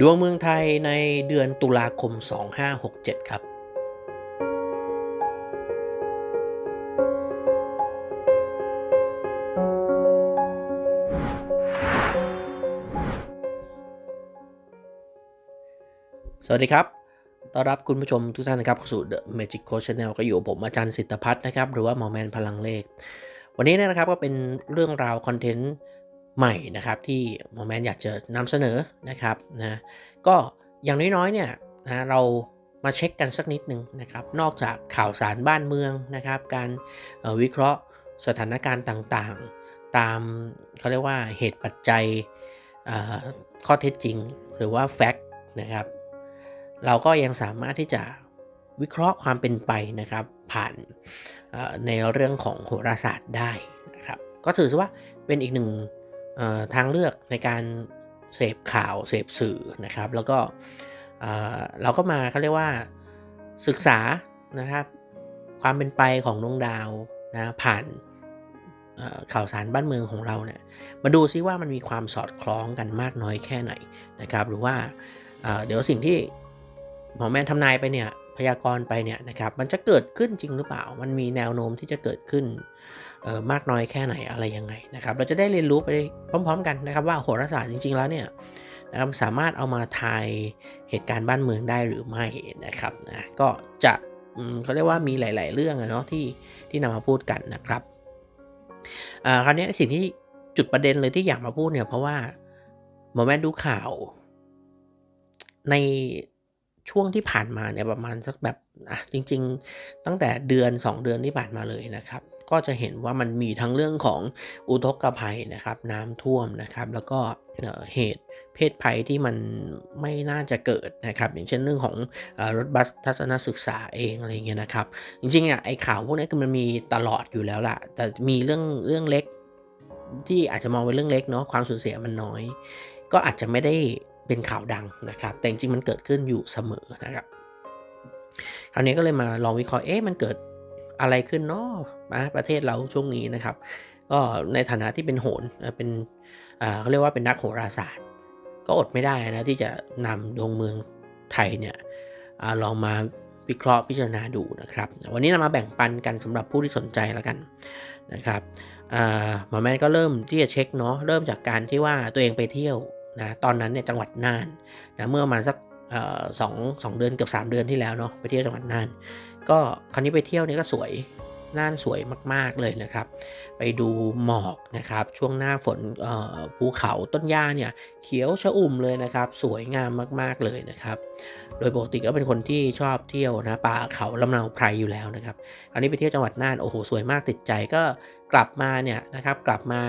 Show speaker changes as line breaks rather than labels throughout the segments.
ดวงเมืองไทยในเดือนตุลาคม 2567 ครับ สวัสดีครับ ต้อนรับคุณผู้ชมทุกท่านนะครับเข้าสู่ The Magic Coach Channel ก็อยู่กับผมอาจารย์สิทธพัฒน์นะครับ หรือว่าหมอแมนพลังเลข วันนี้เนยนะครับก็เป็นเรื่องราวคอนเทนต์ ใหม่นะครับที่หมอแมนอยากจะนำเสนอนะครับนะก็อย่างน้อยๆเนี่ยนะเรามาเช็คกันสักนิดหนึ่งนะครับ นอกจากข่าวสารบ้านเมืองนะครับ การออวิเคราะห์สถานการณ์ต่างๆ ตามเขาเรียกว่าเหตุปัจจัยข้อเท็จจริง หรือว่าแฟกต์นะครับ เราก็ยังสามารถที่จะวิเคราะห์ความเป็นไปนะครับ ผ่านในเรื่องของโหราศาสตร์ได้นะครับ ก็ถือว่าเป็นอีกหนึ่ง ทางเลือกในการเสพข่าวเสพสื่อนะครับ แล้วก็เราก็มาเขาเรียกว่าศึกษานะครับ ความเป็นไปของดวงดาวนะผ่านข่าวสารบ้านเมืองของเราเนี่ยมาดูซิว่ามันมีความสอดคล้องกันมากน้อยแค่ไหนนะครับ หรือว่าเเดี๋ยวสิ่งที่หมอแมนทำนายไปเนี่ยพยากรณ์ไปเนี่ยนะครับมันจะเกิดขึ้นจริงหรือเปล่า มันมีแนวโน้มที่จะเกิดขึ้น มากน้อยแค่ไหนอะไรยังไงนะครับ เราจะได้เรียนรู้ไปพร้อม ๆ กันนะครับ ว่าโหราศาสตร์จริง ๆ แล้วเนี่ยนะครับสามารถเอามาทายเหตุการณ์บ้านเมืองได้หรือไม่นะครับนะก็จะเขาเรียกว่ามีหลาย ๆ เรื่องอะเนาะที่ที่นำมาพูดกันนะครับอ่าคราวนี้สิ่งที่จุดประเด็นเลยที่อยากมาพูดเนี่ยเพราะว่าหมอแมนดูข่าวในช่วงที่ผ่านมาเนี่ยประมาณสักแบบอะจริง ๆ ตั้งแต่เดือน 2 เดือนที่ผ่านมาเลยนะครับ ก็จะเห็นว่ามันมีทั้งเรื่องของอุทกภัยนะครับ น้ำท่วมนะครับ แล้วก็เหตุเพศภัยที่มันไม่น่าจะเกิดนะครับ อย่างเช่นเรื่องของรถบัสทัศนศึกษาเองอะไรเงี้ยนะครับ จริงๆอะไอ้ข่าวพวกนี้คือมันมีตลอดอยู่แล้วล่ะ แต่มีเรื่องเรื่องเล็กที่อาจจะมองเป็นเรื่องเล็กเนาะความสูญเสียมันน้อย ก็อาจจะไม่ได้เป็นข่าวดังนะครับ แต่จริงๆมันเกิดขึ้นอยู่เสมอนะครับคราวนี้ก็เลยมาลองวิเคราะห์เอ๊ะมันเกิด อะไรขึ้นเนาะประเทศเราช่วงนี้นะครับ ก็ในฐานะที่เป็นโหนเอ่อเป็นเขาเรียกว่าเป็นนักโหราศาสตร์ ก็อดไม่ได้นะที่จะนำดวงเมืองไทยเนี่ยอลองมาวิเคราะห์พิจารณาดูนะครับ วันนี้เรามาแบ่งปันกันสำหรับผู้ที่สนใจแล้วกันนะครับหมอแมนก็เริ่มที่จะเช็คเนาะเริ่มจากการที่ว่าตัวเองไปเที่ยวนะตอนนั้นเนี่ยจังหวัดน่านนะเมื่อมาสักสองสองเดือนเกือบสามเดือนที่แล้วเนาะไปเที่ยวจังหวัดน่าน ก็คราวนี้ไปเที่ยวนี่ก็สวยน่านสวยมาก ๆ เลยนะครับ ไปดูหมอกนะครับ ช่วงหน้าฝนภูเขาต้นหญ้าเนี่ยเขียวชอุ่มเลยนะครับ สวยงามมากๆเลยนะครับ โดยปกติก็เป็นคนที่ชอบเที่ยวนะป่าเขาลำเนาไพรอยู่แล้วนะครับคราวนี้ไปเที่ยวจังหวัดน่านโอ้โหสวยมากติดใจก็กลับมาเนี่ยนะครับกลับมา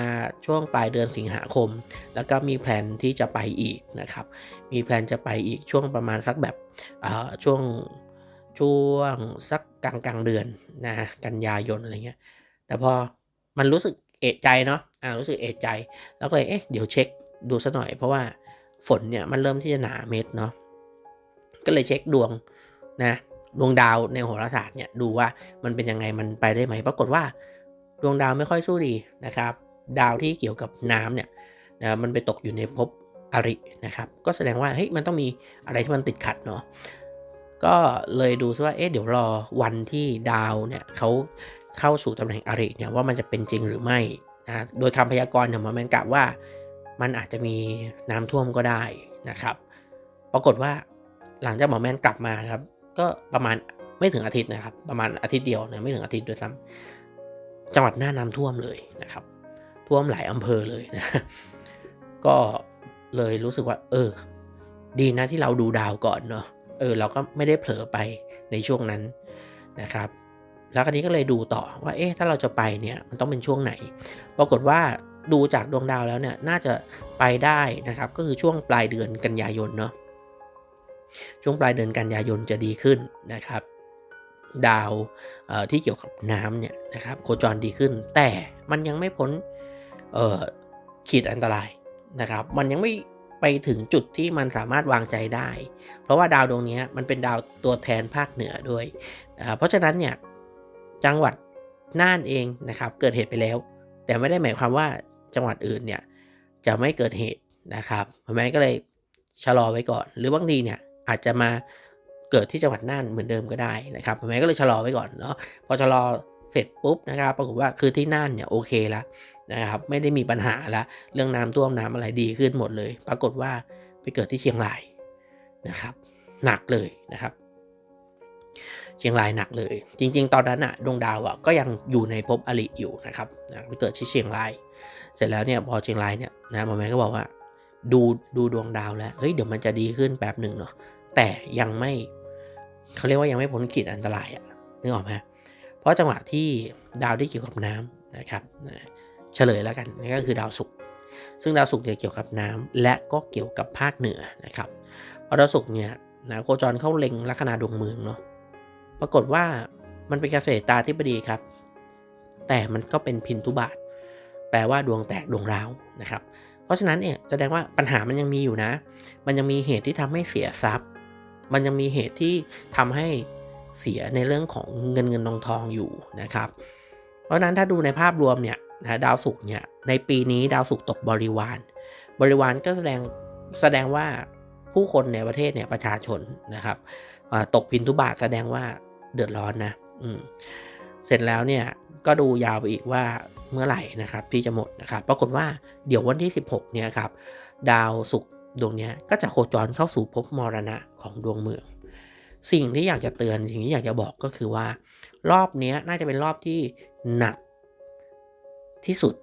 ช่วงปลายเดือนสิงหาคม แล้วก็มีแผนที่จะไปอีกนะครับ มีแผนจะไปอีกช่วงประมาณสักแบบช่วง ช่วงสักกลางกลางเดือนนะกันยายนอะไรเงี้ย แต่พอมันรู้สึกเอะใจเนาะอ่ารู้สึกเอะใจ แล้วก็เลยเอ๊ะเดี๋ยวเช็คดูซะหน่อย เพราะว่าฝนเนี่ยมันเริ่มที่จะหนาเม็ดเนาะก็เลยเช็คดวงนะดวงดาวในโหราศาสตร์เนี่ยดูว่ามันเป็นยังไงมันไปได้ไหมปรากฏว่า ดวงดาวไม่ค่อยสู้ดีนะครับ ดาวที่เกี่ยวกับน้ำเนี่ยนะมันไปตกอยู่ในภพอรินะครับ ก็แสดงว่าเฮ้ยมันต้องมีอะไรที่มันติดขัดเนาะ ก็เลยดูซิว่า เอ๊ะ เดี๋ยวรอวันที่ดาวเนี่ยเขาเข้าสู่ตำแหน่งอริเนี่ยว่ามันจะเป็นจริงหรือไม่นะโดยคำพยากรณ์เนี่ยหมอแมนกะว่ามันอาจจะมีน้ำท่วมก็ได้นะครับ ปรากฏว่าหลังจากหมอแมนกลับมาครับ ก็ประมาณไม่ถึงอาทิตย์นะครับ ประมาณอาทิตย์เดียวนะไม่ถึงอาทิตย์ด้วยซ้ำจังหวัดหน้าน้ำท่วมเลยนะครับ ท่วมหลายอำเภอเลยนะก็เลยรู้สึกว่า เออ ดีนะที่เราดูดาวก่อนเนาะ ออเราก็ไม่ได้เผลอไปในช่วงนั้นนะครับ แล้วคราวนี้ก็เลยดูต่อว่าเอ๊ะถ้าเราจะไปเนี่ยมันต้องเป็นช่วงไหน ปรากฏว่าดูจากดวงดาวแล้วเนี่ยน่าจะไปได้นะครับ ก็คือช่วงปลายเดือนกันยายนเนาะช่วงปลายเดือนกันยายนจะดีขึ้นนะครับ ดาวที่เกี่ยวกับน้ำเนี่ยนะครับโคจรดีขึ้น แต่มันยังไม่พ้นขีดอันตรายนะครับ มันยังไม่ ไปถึงจุดที่มันสามารถวางใจได้ เพราะว่าดาวดวงนี้มันเป็นดาวตัวแทนภาคเหนือด้วย เพราะฉะนั้นเนี่ยจังหวัดน่านเองนะครับเกิดเหตุไปแล้ว แต่ไม่ได้หมายความว่าจังหวัดอื่นเนี่ยจะไม่เกิดเหตุนะครับเพราะฉะนั้นก็เลยชะลอไว้ก่อน หรือบางทีเนี่ยอาจจะมาเกิดที่จังหวัดน่านเหมือนเดิมก็ได้นะครับหมอแมนก็เลยชะลอไว้ก่อนเนาะพอชะลอ เสร็จปุ๊บนะครับปรากฏว่าคือที่น่านเนี่ยโอเคแล้วนะครับไม่ได้มีปัญหาละเรื่องน้ำท่วมน้ำอะไรดีขึ้นหมดเลย ปรากฏว่าไปเกิดที่เชียงรายนะครับ หนักเลยนะครับ เชียงรายหนักเลย จริง ๆ ตอนนั้นอะดวงดาวอะก็ยังอยู่ในภพอริอยู่นะครับนะไปเกิดที่เชียงราย เสร็จแล้วเนี่ยพอเชียงรายเนี่ยนะหมอแมนก็บอกว่า ดูดูดวงดาวแล้วเฮ้ยเดี๋ยวมันจะดีขึ้นแป๊บหนึ่งเนาะแต่ยังไม่เขาเรียกว่ายังไม่พ้นขีดอันตรายอะนึกออกไหม เพราะจังหวะที่ดาวที่เกี่ยวกับน้ำนะครับเฉลยแล้วกันนั่นก็คือดาวศุกร์ซึ่งดาวศุกร์เนี่ยเกี่ยวกับน้ำและก็เกี่ยวกับภาคเหนือนะครับเพราะดาวศุกร์เนี่ยนะโคจรเข้าเล็งลัคนาดวงเมืองเนาะปรากฏว่ามันเป็นเกษตรตาธิบดีครับ แต่มันก็เป็นพินทุบาท แปลว่าดวงแตกดวงร้าวนะครับ เพราะฉะนั้นเนี่ยแสดงว่าปัญหามันยังมีอยู่นะ มันยังมีเหตุที่ทำให้เสียทรัพย์ มันยังมีเหตุที่ทำให้ เสียในเรื่องของเงินเงินทองทองอยู่นะครับ เพราะนั้นถ้าดูในภาพรวมเนี่ยนะดาวศุกร์เนี่ยในปีนี้ดาวศุกร์ตกบริวาร บริวารก็แสดงแสดงว่าผู้คนในประเทศเนี่ยประชาชนนะครับตกพินทุบาทแสดงว่าเดือดร้อนนะอืมเสร็จแล้วเนี่ยก็ดูยาวไปอีกว่าเมื่อไหร่นะครับที่จะหมดนะครับ ปรากฏว่าเดี๋ยววันที่ 16เนี่ยครับดาวศุกร์ดวงนี้ก็จะโคจรเข้าสู่ภพมรณะของดวงเมือง สิ่งที่อยากจะเตือนสิ่งที่อยากจะบอกก็คือว่า รอบนี้น่าจะเป็นรอบที่หนักที่สุด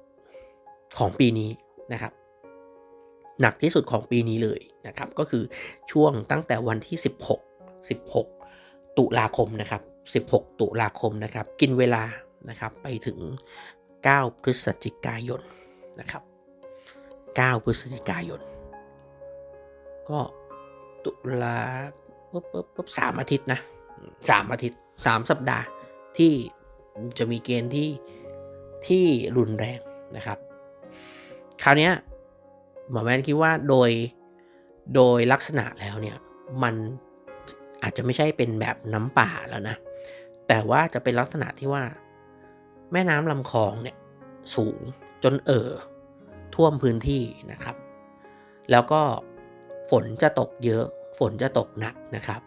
ของปีนี้นะครับ หนักที่สุดของปีนี้เลยนะครับ ก็คือช่วงตั้งแต่วันที่ 16 16 ตุลาคมนะครับ 16 ตุลาคมนะครับ กินเวลานะครับไปถึง 9 พฤศจิกายนนะครับ 9 พฤศจิกายน ก็ตุลา ปุ๊บปุ๊บปุ๊บสามอาทิตย์นะสามอาทิตย์สามสัปดาห์ที่จะมีเกณฑ์ที่ที่รุนแรงนะครับ คราวนี้หมอแมนคิดว่าโดยโดยลักษณะแล้วเนี่ยมันอาจจะไม่ใช่เป็นแบบน้ำป่าแล้วนะ แต่ว่าจะเป็นลักษณะที่ว่า แม่น้ำลำคลองเนี่ยสูงจนเอ่อท่วมพื้นที่นะครับ แล้วก็ฝนจะตกเยอะ ฝนจะตกหนักนะครับ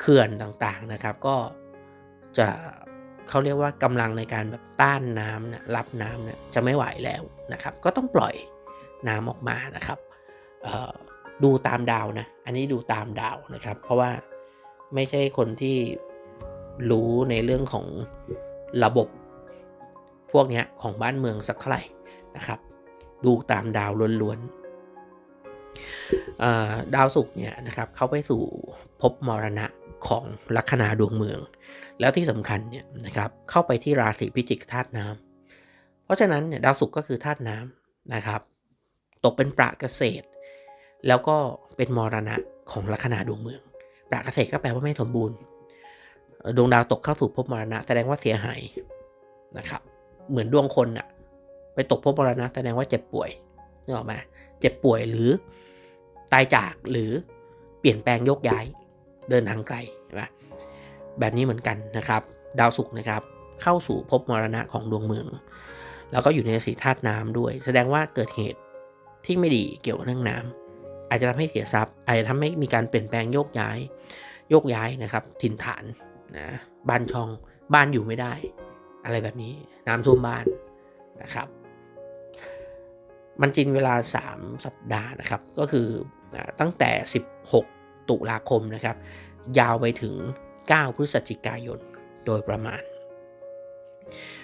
เขื่อนต่างๆนะครับ ก็จะเขาเรียกว่ากำลังในการแบบต้านน้ำนะรับน้ำเนี่ยจะไม่ไหวแล้วนะครับ ก็ต้องปล่อยน้ำออกมานะครับดูตามดาวนะ อันนี้ดูตามดาวนะครับ เพราะว่าไม่ใช่คนที่รู้ในเรื่องของระบบพวกนี้ของบ้านเมืองสักเท่าไหร่นะครับ ดูตามดาวล้วนๆ ดาวศุกร์เนี่ยนะครับเข้าไปสู่ภพมรณะของลัคนาดวงเมือง แล้วที่สำคัญเนี่ยนะครับเข้าไปที่ราศีพิจิกธาตุน้ำเพราะฉะนั้นเนี่ยดาวศุกร์ก็คือธาตุน้ำนะครับ ตกเป็นประเกษตร แล้วก็เป็นมรณะของลัคนาดวงเมือง ประเกษตรก็แปลว่าไม่สมบูรณ์ ดวงดาวตกเข้าสู่ภพมรณะแสดงว่าเสียหายนะครับ เหมือนดวงคนอะไปตกภพมรณะแสดงว่าเจ็บป่วยนึกออกไหมเจ็บป่วยหรือ ตายจากหรือเปลี่ยนแปลงโยกย้ายเดินทางไกลใช่ไหมแบบนี้เหมือนกันนะครับ ดาวศุกร์นะครับ เข้าสู่ภพมรณะของดวงเมือง แล้วก็อยู่ในสีธาตุน้ำด้วย แสดงว่าเกิดเหตุที่ไม่ดีเกี่ยวกับเรื่องน้ำอาจจะทำให้เสียทรัพย์ อาจจะทำให้มีการเปลี่ยนแปลงโยกย้ายโยกย้ายนะครับ ถิ่นฐานนะบ้านช่องบ้านอยู่ไม่ได้ อะไรแบบนี้น้ำท่วมบ้านนะครับ มันจินเวลา 3 สัปดาห์นะครับ ก็คือ ตั้งแต่ 16 ตุลาคมนะครับ ยาวไปถึง 9 พฤศจิกายนโดยประมาณ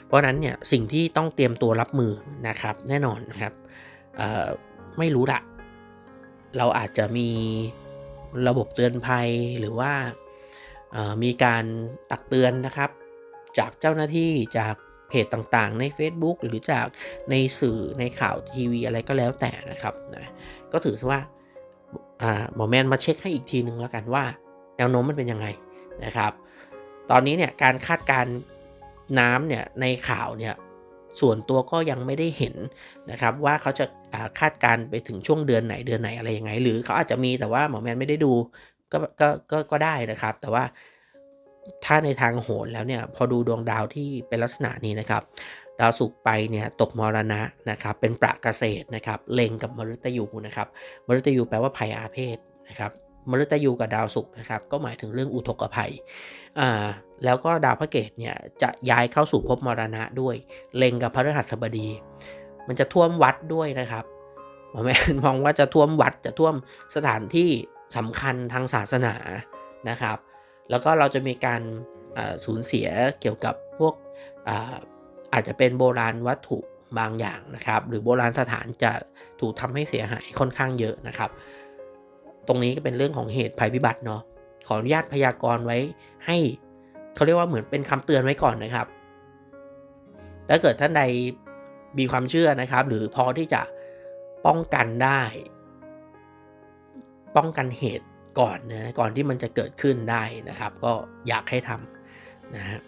เพราะนั้นเนี่ยสิ่งที่ต้องเตรียมตัวรับมือนะครับ แน่นอนนะครับไม่รู้ละเราอาจจะมีระบบเตือนภัยหรือว่ามีการตักเตือนนะครับ จากเจ้าหน้าที่จากเพจต่างๆ ใน Facebook หรือจากในสื่อในข่าวทีวีอะไรก็แล้วแต่นะครับนะก็ถือว่า หมอแมนมาเช็คให้อีกทีหนึ่งแล้วกันว่า แนวโน้มมันเป็นยังไงนะครับ ตอนนี้เนี่ยการคาดการน้ำเนี่ยในข่าวเนี่ยส่วนตัวก็ยังไม่ได้เห็นนะครับว่าเขาจะคาดการไปถึงช่วงเดือนไหนเดือนไหนอะไรยังไง หรือเขาอาจจะมีแต่ว่าหมอแมนไม่ได้ดูก็ก็ก็ก็ได้นะครับ แต่ว่าถ้าในทางโหรแล้วเนี่ยพอดูดวงดาวที่เป็นลักษณะนี้นะครับ ดาวศุกร์ไปเนี่ยตกมรณะนะครับเป็นประเกษตรนะครับเล็งกับมฤตยูนะครับมฤตยูแปลว่าภัยอาเพศนะครับมฤตยูกับดาวศุกร์นะครับก็หมายถึงเรื่องอุทกภัยอ่าแล้วก็ดาวพระเกตเนี่ยจะย้ายเข้าสู่ภพมรณะด้วยเล็งกับพระฤหัสบดี มันจะท่วมวัดด้วยนะครับหมอแม่มองว่าจะท่วมวัดจะท่วมสถานที่สำคัญทางศาสนานะครับ แล้วก็เราจะมีการสูญเสียเกี่ยวกับพวก อาจจะเป็นโบราณวัตถุบางอย่างนะครับ หรือโบราณสถานจะถูกทำให้เสียหายค่อนข้างเยอะนะครับ ตรงนี้ก็เป็นเรื่องของเหตุภัยพิบัติเนาะขออนุญาตพยากรณ์ไว้ให้เขาเรียกว่าเหมือนเป็นคำเตือนไว้ก่อนนะครับถ้าเกิดท่านใดมีความเชื่อนะครับ หรือพอที่จะป้องกันได้ ป้องกันเหตุก่อนนะก่อนที่มันจะเกิดขึ้นได้นะครับ ก็อยากให้ทำนะฮะ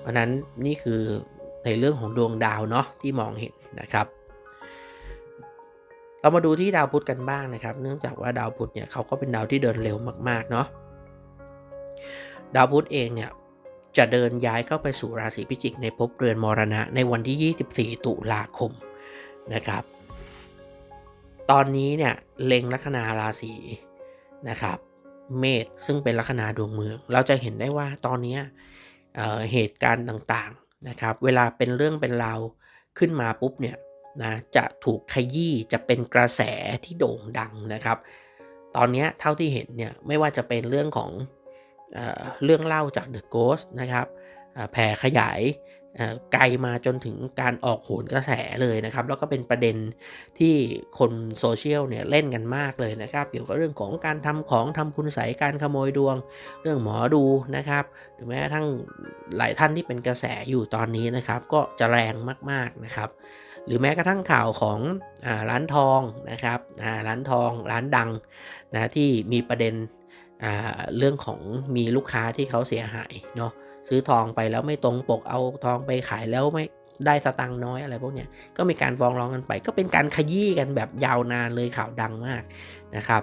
เพราะนั้นนี่คือ ในเรื่องของดวงดาวเนาะที่มองเห็นนะครับ เรามาดูที่ดาวพุธกันบ้างนะครับ เนื่องจากว่าดาวพุธเนี่ยเขาก็เป็นดาวที่เดินเร็วมากๆเนาะดาวพุธเองเนี่ยจะเดินย้ายเข้าไปสู่ราศีพิจิกในภพเรือนมรณะในวันที่ 24 ตุลาคมนะครับ ตอนนี้เนี่ยเล็งลัคนาราศีนะครับ เมษซึ่งเป็นลัคนาดวงเมือง เราจะเห็นได้ว่าตอนนี้เหตุการณ์ต่าง นะครับเวลาเป็นเรื่องเป็นราวขึ้นมาปุ๊บเนี่ยนะจะถูกขยี้จะเป็นกระแสที่โด่งดังนะครับ ตอนนี้เท่าที่เห็นเนี่ยไม่ว่าจะเป็นเรื่องของเรื่องเล่าจาก The Ghost นะครับแผ่ขยาย ไกลมาจนถึงการออกโหนกระแสเลยนะครับ แล้วก็เป็นประเด็นที่คนโซเชียลเนี่ยเล่นกันมากเลยนะครับ เกี่ยวกับเรื่องของการทำของทำคุณใสการขโมยดวง เรื่องหมอดูนะครับหรือแม้กระทั่งหลายท่านที่เป็นกระแสอยู่ตอนนี้นะครับ ก็จะแรงมากๆนะครับ หรือแม้กระทั่งข่าวของอร้านทองนะครับร้านทองร้านดังนะที่มีประเด็นเรื่องของมีลูกค้าที่เขาเสียหายเนาะ ซื้อทองไปแล้วไม่ตรงปกเอาทองไปขายแล้วไม่ได้สตังค์น้อยอะไรพวกเนี้ยก็มีการฟ้องร้องกันไป ก็เป็นการขยี้กันแบบยาวนานเลยข่าวดังมากนะครับ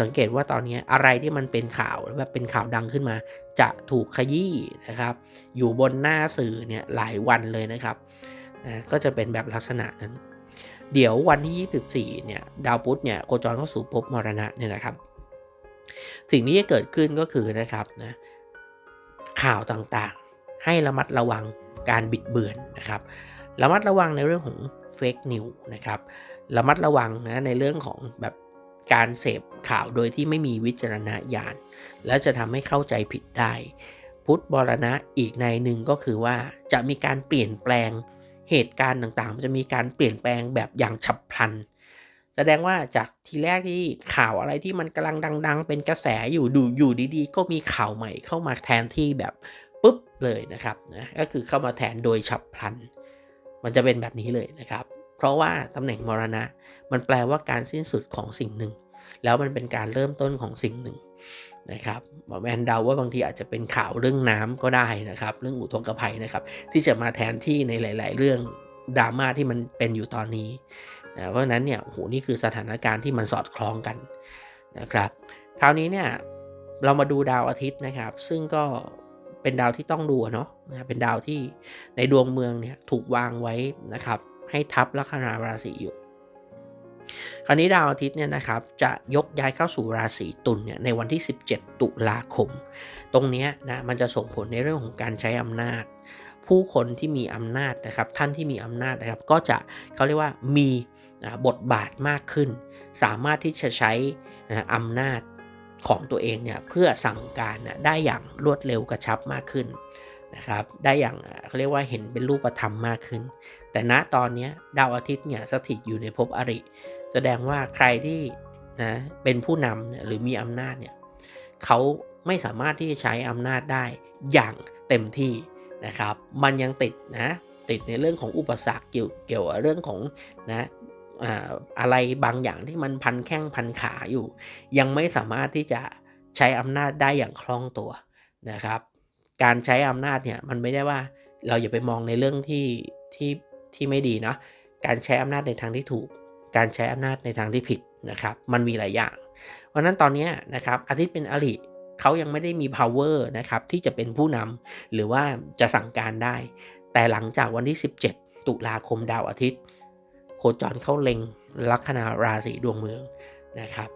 สังเกตว่าตอนนี้อะไรที่มันเป็นข่าวแบบเป็นข่าวดังขึ้นมา จะถูกขยี้นะครับ อยู่บนหน้าสื่อเนี่ยหลายวันเลยนะครับนะก็จะเป็นแบบลักษณะนั้น เดี๋ยววันที่ 24 เนี่ยดาวพุธเนี่ยโคจรเข้าสู่ภพมรณะเนี่ยนะครับ สิ่งที่จะเกิดขึ้นก็คือนะครับนะ ข่าวต่างๆ ให้ระมัดระวังการบิดเบือนนะครับระมัดระวังในเรื่องของเฟกนิวนะครับระมัดระวังนะในเรื่องของแบบการเสพข่าวโดยที่ไม่มีวิจารณญาณและจะทำให้เข้าใจผิดได้ พุทธบรณะอีกในหนึ่งก็คือว่าจะมีการเปลี่ยนแปลงเหตุการณ์ต่างๆ จะมีการเปลี่ยนแปลงแบบอย่างฉับพลัน แสดงว่าจากทีแรกที่ข่าวอะไรที่มันกำลังดัง ๆ เป็นกระแสอยู่ดูอยู่ดีๆ ก็มีข่าวใหม่เข้ามาแทนที่แบบปุ๊บเลยนะครับนะก็คือเข้ามาแทนโดยฉับพลัน มันจะเป็นแบบนี้เลยนะครับ เพราะว่าตำแหน่งมรณะ มันแปลว่าการสิ้นสุดของสิ่งหนึ่ง แล้วมันเป็นการเริ่มต้นของสิ่งหนึ่งนะครับหมแมนเดาว่าบางทีอาจจะเป็นข่าวเรื่องน้ำก็ได้นะครับ เรื่องอุทกภัยนะครับ ที่จะมาแทนที่ในหลาย ๆ เรื่องดราม่าที่มันเป็นอยู่ตอนนี้ เพราะฉะนั้นเนี่ยโหนี่คือสถานการณ์ที่มันสอดคล้องกันนะครับคราวนี้เนี่ยเรามาดูดาวอาทิตย์นะครับ ซึ่งก็เป็นดาวที่ต้องดูเนาะนะเป็นดาวที่ในดวงเมืองเนี่ยถูกวางไว้นะครับ ให้ทับลัคนาราศีอยู่ คราวนี้ดาวอาทิตย์เนี่ยนะครับจะยกย้ายเข้าสู่ราศีตุลเนี่ยในวันที่ 17 ตุลาคม ตรงนี้นะมันจะส่งผลในเรื่องของการใช้อำนาจ ผู้คนที่มีอำนาจนะครับ ท่านที่มีอำนาจนะครับ ก็จะเขาเรียกว่ามี บทบาทมากขึ้น สามารถที่จะใช้อำนาจของตัวเองเนี่ยเพื่อสั่งการได้อย่างรวดเร็วกระชับมากขึ้นนะครับได้อย่างเขาเรียกว่าเห็นเป็นรูปธรรมมากขึ้น แต่ณตอนนี้ดาวอาทิตย์เนี่ยสถิตอยู่ในภพอริ แสดงว่าใครที่นะเป็นผู้นำหรือมีอำนาจเนี่ยเขาไม่สามารถที่จะใช้อำนาจได้อย่างเต็มที่นะครับ มันยังติดนะติดในเรื่องของอุปสรรคเกี่ยวเกี่ยวกับเรื่องของนะ อะไรบางอย่างที่มันพันแข้งพันขาอยู่ ยังไม่สามารถที่จะใช้อำนาจได้อย่างคล่องตัวนะครับ การใช้อำนาจเนี่ยมันไม่ได้ว่าเราอย่าไปมองในเรื่องที่ที่ที่ไม่ดีเนาะการใช้อำนาจในทางที่ถูก การใช้อำนาจในทางที่ผิดนะครับ มันมีหลายอย่าง เพราะนั้นตอนนี้นะครับอาทิตย์เป็นอริเขายังไม่ได้มี power นะครับที่จะเป็นผู้นำหรือว่าจะสั่งการได้ แต่หลังจากวันที่ 17 ตุลาคมดาวอาทิตย์ โคจรเข้าเล็งลัคนาราศีดวงเมืองนะครับ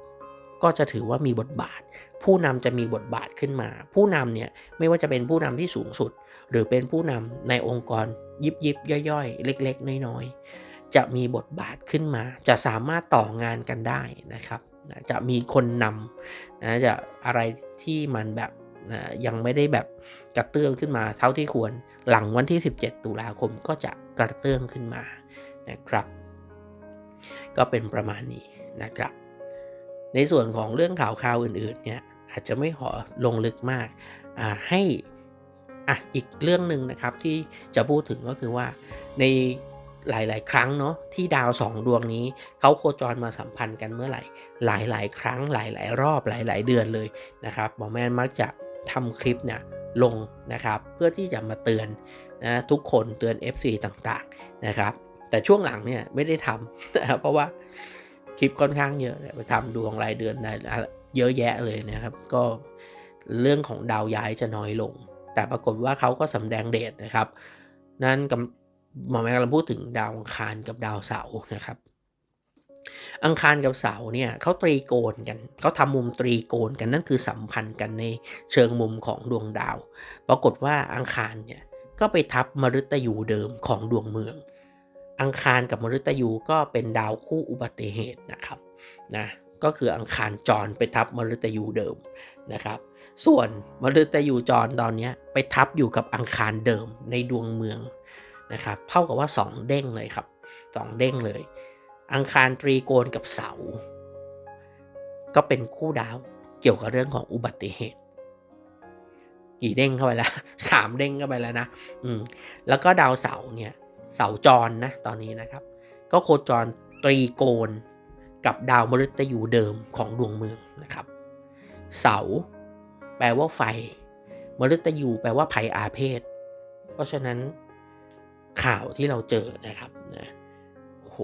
ก็จะถือว่ามีบทบาท ผู้นำจะมีบทบาทขึ้นมา ผู้นำเนี่ยไม่ว่าจะเป็นผู้นำที่สูงสุด หรือเป็นผู้นำในองค์กรยิบยิบย่อยๆ เล็ก ๆ น้อยๆ จะมีบทบาทขึ้นมา จะสามารถต่องานกันได้นะครับจะมีคนนำนะจะอะไรที่มันแบบนะยังไม่ได้แบบกระเตื้องขึ้นมาเท่าที่ควร หลังวันที่ 17 ตุลาคมก็จะกระเตื้องขึ้นมานะครับ ก็เป็นประมาณนี้นะครับ ในส่วนของเรื่องข่าวคราวอื่นๆเนี่ยอาจจะไม่ขอลงลึกมากให้อะอีกเรื่องหนึ่งนะครับที่จะพูดถึงก็คือว่าในหลาย ๆ ครั้งเนาะที่ดาวสองดวงนี้เขาโคจรมาสัมพันธ์กันเมื่อไหร่ หลาย ๆ ครั้งหลาย ๆ รอบหลาย ๆ เดือนเลยนะครับหมอแมนมักจะทำคลิปเนี่ยลงนะครับ เพื่อที่จะมาเตือนนะทุกคนเตือน FC ต่าง ๆ นะครับ แต่ช่วงหลังเนี่ยไม่ได้ทำนะครับเพราะว่าคลิปค่อนข้างเยอะไปทำดวงรายเดือนได้เยอะแยะเลยนะครับ ก็เรื่องของดาวย้ายจะน้อยลง แต่ปรากฏว่าเขาก็สำแดงเดชนะครับ นั่นกับหมอแม่กำลังพูดถึงดาวอังคารกับดาวเสาร์นะครับ อังคารกับเสาเนี่ยเขาตรีโกณกันเขาทำมุมตรีโกณกันนั่นคือสัมพันธ์กันในเชิงมุมของดวงดาว ปรากฏว่าอังคารเนี่ยก็ไปทับมฤตยูเดิมของดวงเมือง อังคารกับมฤตยูก็เป็นดาวคู่อุบัติเหตุนะครับนะก็คืออังคารจรไปทับมฤตยูเดิมนะครับ ส่วนมฤตยูจรตอนนี้ไปทับอยู่กับอังคารเดิมในดวงเมืองนะครับ เท่ากับว่า 2 เด้งเลยครับ 2 เด้งเลย อังคารตรีโกณกับเสา ก็เป็นคู่ดาวเกี่ยวกับเรื่องของอุบัติเหตุ กี่เด้งเข้าไปแล้วสามเด้งเข้าไปแล้วนะ อืม แล้วก็ดาวเสาเนี่ย เสาจรนะตอนนี้นะครับ ก็โคจรตรีโกณกับดาวมฤตยูเดิมของดวงเมืองนะครับ เสา แปลว่าไฟ มฤตยูแปลว่าภัยอาเพศ เพราะฉะนั้นข่าวที่เราเจอนะครับนะโอ้โห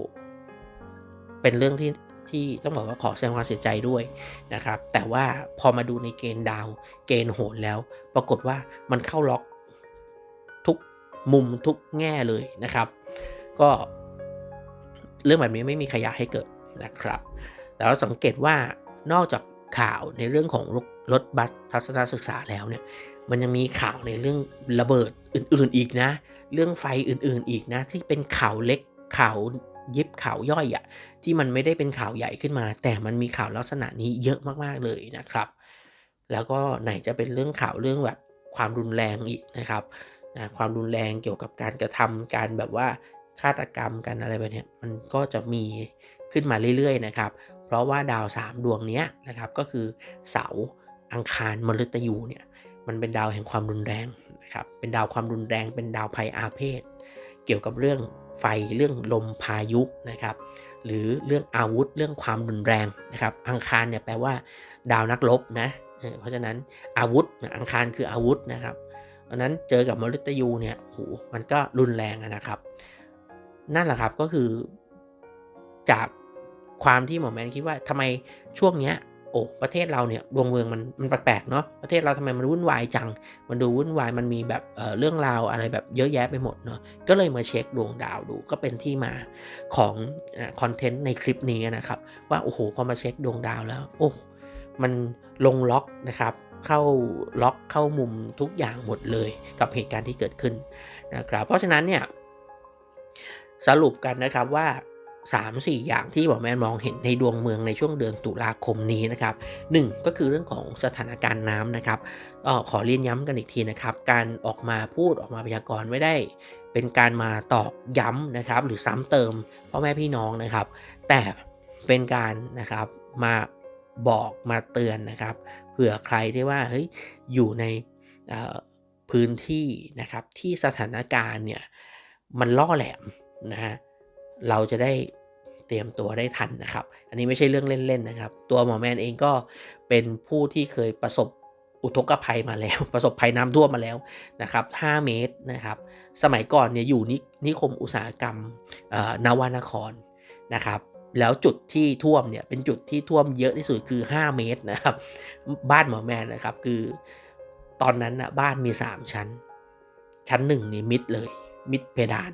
เป็นเรื่องที่ที่ต้องบอกว่าขอแสดงความเสียใจด้วยนะครับ แต่ว่าพอมาดูในเกณฑ์ดาวเกณฑ์โหนแล้ว ปรากฏว่ามันเข้าล็อกทุก มุมทุกแง่เลยนะครับ ก็เรื่องแบบนี้ไม่มีขยะให้เกิดนะครับ แต่เราสังเกตว่านอกจากข่าวในเรื่องของรถบัสทัศนศึกษาแล้วเนี่ยมันยังมีข่าวในเรื่องระเบิดอื่นๆอีกนะ เรื่องไฟอื่นๆอีกนะ ที่เป็นข่าวเล็กข่าวยิบข่าวย่อยอะที่มันไม่ได้เป็นข่าวใหญ่ขึ้นมา แต่มันมีข่าวลักษณะนี้เยอะมากๆเลยนะครับ แล้วก็ไหนจะเป็นเรื่องข่าวเรื่องแบบความรุนแรงอีกนะครับ นะความรุนแรงเกี่ยวกับการกระทำการแบบว่าฆาตกรรมกันอะไรแบบนี้มันก็จะมีขึ้นมาเรื่อยๆนะครับ เพราะว่าดาว 3 ดวงนี้นะครับก็คือเสาอังคารมฤตยูเนี่ยมันเป็นดาวแห่งความรุนแรงนะครับเป็นดาวความรุนแรงเป็นดาวภัยอาเพศ เกี่ยวกับเรื่องไฟเรื่องลมพายุนะครับหรือเรื่องอาวุธเรื่องความรุนแรงนะครับอังคารเนี่ยแปลว่า ดาวนักรบนะเพราะฉะนั้นอาวุธอังคารคืออาวุธนะครับ ราะนั้นเจอกับมฤตยูเนี่ยโหมันก็รุนแรงนะครับ นั่นแหละครับก็คือจากความที่หมอแมนคิดว่าทำไมช่วงเนี้ยโอ้ประเทศเราเนี่ยดวงเมืองมันมันแปลกๆเนาะประเทศเราทำไมมันวุ่นวายจัง มันดูวุ่นวายมันมีแบบเเรื่องราวอะไรแบบเยอะแยะไปหมดเนาะก็เลยมาเช็คดวงดาวดูก็เป็นที่มาของคอนเทนต์ในคลิปนี้นะครับ ว่าโอ้โหพอมาเช็คดวงดาวแล้วโอ้มันลงล็อกนะครับ เข้าล็อกเข้ามุมทุกอย่างหมดเลยกับเหตุการณ์ที่เกิดขึ้นนะครับ เพราะฉะนั้นเนี่ยสรุปกันนะครับว่า 3 4 อย่างที่หมอแมนมองเห็นในดวงเมืองในช่วงเดือนตุลาคมนี้นะครับ 1 ก็คือเรื่องของสถานการณ์น้ำนะครับอขอเรียนย้ำกันอีกทีนะครับ การออกมาพูดออกมาพยากรณ์ไม่ได้เป็นการมาตอกย้ำนะครับ หรือซ้ำเติมพ่อแม่พี่น้องนะครับ แต่เป็นการนะครับมาบอกมาเตือนนะครับ ผื่อใครที่ว่าเฮ้ยอยู่ในพื้นที่นะครับที่สถานการณ์เนี่ยมันล่อแหลมนะฮะเราจะได้เตรียมตัวได้ทันนะครับ อันนี้ไม่ใช่เรื่องเล่นๆนะครับ ตัวหมอแมนเองก็เป็นผู้ที่เคยประสบอุทกภัยมาแล้ว ประสบภัยน้ำท่วมมาแล้วนะครับ 5 เมตรนะครับ สมัยก่อนเนี่ยอยู่นนิคมอุตสาหกรรมนวนครนะครับ แล้วจุดที่ท่วมเนี่ยเป็นจุดที่ท่วมเยอะที่สุดคือ 5 เมตรนะครับ บ้านหมอแมนนะครับ คือตอนนั้นนะบ้านมี 3 ชั้น ชั้นหนึ่งนี่มิดเลย มิดเพดาน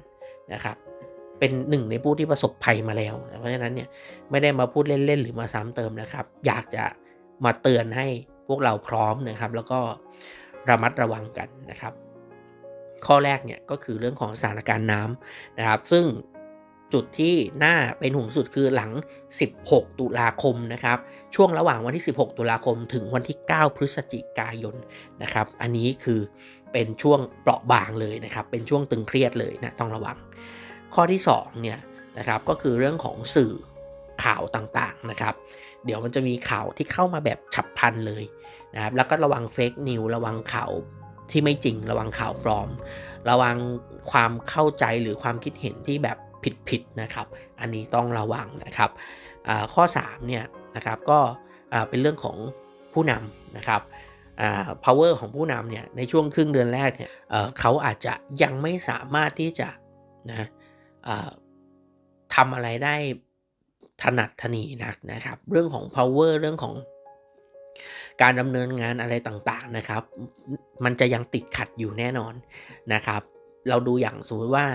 นะครับ เป็นหนึ่งในผู้ที่ประสบภัยมาแล้วนะเพราะฉะนั้นเนี่ยไม่ได้มาพูดเล่นๆหรือมาซ้ำเติมนะครับ อยากจะมาเตือนให้พวกเราพร้อมนะครับ แล้วก็ระมัดระวังกันนะครับ ข้อแรกเนี่ยก็คือเรื่องของสถานการณ์น้ำนะครับ ซึ่ง จุดที่น่าเป็นห่วงสุดคือหลัง 16 ตุลาคมนะครับ ช่วงระหว่างวันที่ 16 ตุลาคมถึงวันที่ 9 พฤศจิกายนนะครับ อันนี้คือเป็นช่วงเปราะบางเลยนะครับ เป็นช่วงตึงเครียดเลยนะต้องระวัง ข้อที่2เนี่ยนะครับก็คือเรื่องของสื่อข่าวต่างๆนะครับ เดี๋ยวมันจะมีข่าวที่เข้ามาแบบฉับพลันเลยนะครับ แล้วก็ระวังเฟกนิวระวังข่าวที่ไม่จริง ระวังข่าวปลอม ระวังความเข้าใจหรือความคิดเห็นที่แบบ ผิดๆนะครับ อันนี้ต้องระวังนะครับข้อ3เนี่ยนะครับก็เป็นเรื่องของผู้นำนะครับ power ของผู้นำเนี่ยในช่วงครึ่งเดือนแรกเนี่ยเขาอาจจะยังไม่สามารถที่จะนะทำอะไรได้ถนัดถนีนักนะครับ เรื่องของ power เรื่องของการดำเนินงานอะไรต่างๆนะครับ มันจะยังติดขัดอยู่แน่นอนนะครับ เราดูอย่างสมมติว่า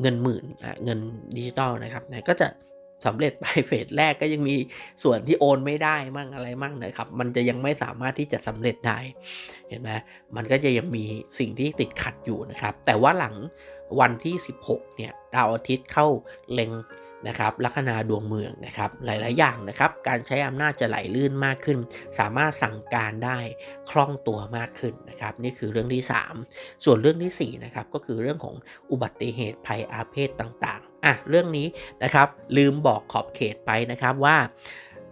เงินหมื่นเงินดิจิตอลนะครับนะก็จะสำเร็จไปเฟสแรกก็ยังมีส่วนที่โอนไม่ได้มั่งอะไรมั่งนะครับ มันจะยังไม่สามารถที่จะสำเร็จได้ เห็นไหมมันก็จะยังมีสิ่งที่ติดขัดอยู่นะครับ แต่ว่าหลังวันที่ 16เนี่ยดาวอาทิตย์เข้าเล็ง นะครับลัคนาดวงเมืองนะครับหลาย ๆ อย่างนะครับการใช้อำนาจจะไหลลื่นมากขึ้น สามารถสั่งการได้คล่องตัวมากขึ้นนะครับนี่คือเรื่องที่ 3 ส่วนเรื่องที่4นะครับก็คือเรื่องของอุบัติเหตุภัยอาเพศต่าง ๆอะเรื่องนี้นะครับลืมบอกขอบเขตไปนะครับว่า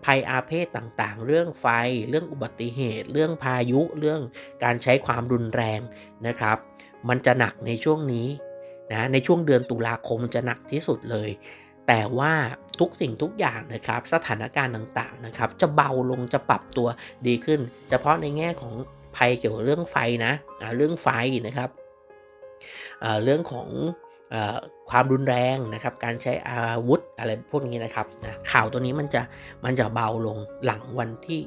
ภัยอาเพศต่างๆ เรื่องไฟ เรื่องอุบัติเหตุ เรื่องพายุ เรื่องการใช้ความรุนแรงนะครับ มันจะหนักในช่วงนี้นะ ในช่วงเดือนตุลาคมจะหนักที่สุดเลย แต่ว่าทุกสิ่งทุกอย่างนะครับสถานการณ์ต่างๆนะครับจะเบาลงจะปรับตัวดีขึ้น เฉพาะในแง่ของภัยเกี่ยวกับเรื่องไฟนะเรื่องไฟนะครับเรื่องของความรุนแรงนะครับการใช้อาวุธอะไรพวกนี้นะครับข่าวตัวนี้มันจะมันจะเบาลงหลังวันที่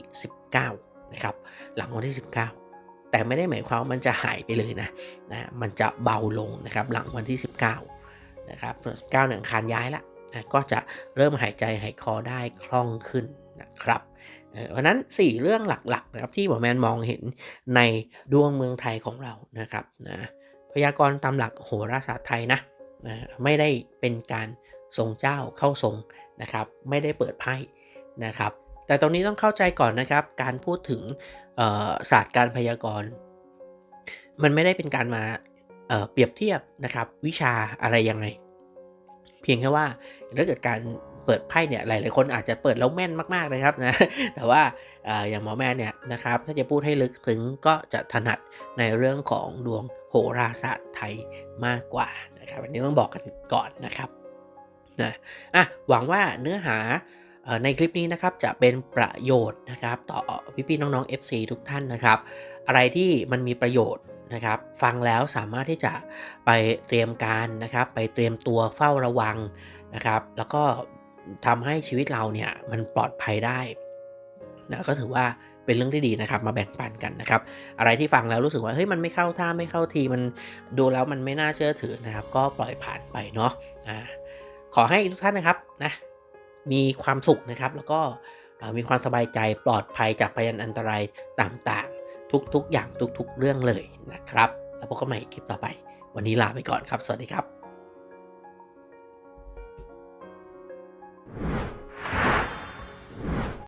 19นะครับหลังวันที่ 19 แต่ไม่ได้หมายความว่ามันจะหายไปเลยนะนะมันจะเบาลงนะครับหลังวันที่ 19นะครับ19เนี่ยคารย้ายละ นะก็จะเริ่มหายใจหายคอได้คล่องขึ้นนะครับเพราะนั้น 4 เรื่องหลักๆนะครับที่หมอแมนมองเห็นในดวงเมืองไทยของเรานะครับนะพยากรณ์ตามหลักโหราศาสตร์ไทยนะนะไม่ได้เป็นการทรงเจ้าเข้าทรงนะครับ ไม่ได้เปิดไพ่นะครับ แต่ตรงนี้ต้องเข้าใจก่อนนะครับ การพูดถึงศาสตร์การพยากรณ์ มันไม่ได้เป็นการมาเเปรียบเทียบนะครับ วิชาอะไรยังไง เพียงแค่ว่าถ้าเกิดการเปิดไพ่เนี่ยหลายๆคนอาจจะเปิดแล้วแม่นมากๆนะครับนะแต่ว่าอย่างหมอแม่เนี่ยนะครับถ้าจะพูดให้ลึกซึ้งก็จะถนัดในเรื่องของดวงโหราศาสตร์ไทยมากกว่านะครับอันนี้ต้องบอกกันก่อนนะครับนะอะหวังว่าเนื้อหาในคลิปนี้นะครับจะเป็นประโยชน์นะครับต่อพี่ๆน้องๆ FC ทุกท่านนะครับ อะไรที่มันมีประโยชน์ นะครับ ฟังแล้วสามารถที่จะไปเตรียมการนะครับ ไปเตรียมตัวเฝ้าระวังนะครับ แล้วก็ทำให้ชีวิตเราเนี่ยมันปลอดภัยได้นะก็ถือว่าเป็นเรื่องที่ดีนะครับ มาแบ่งปันกันนะครับ อะไรที่ฟังแล้วรู้สึกว่าเฮ้ยมันไม่เข้าท่าไม่เข้าทีมันดูแล้วมันไม่น่าเชื่อถือนะครับ ก็ปล่อยผ่านไปเนาะอ่าขอให้ทุกท่านนะครับนะมีความสุขนะครับ แล้วก็มีความสบายใจปลอดภัยจากพยันอันตรายต่างๆ ทุกๆ อย่างทุกๆ เรื่องเลยนะครับ แล้วพบกันใหม่คลิปต่อไป วันนี้ลาไปก่อนครับ สวัสดีครับ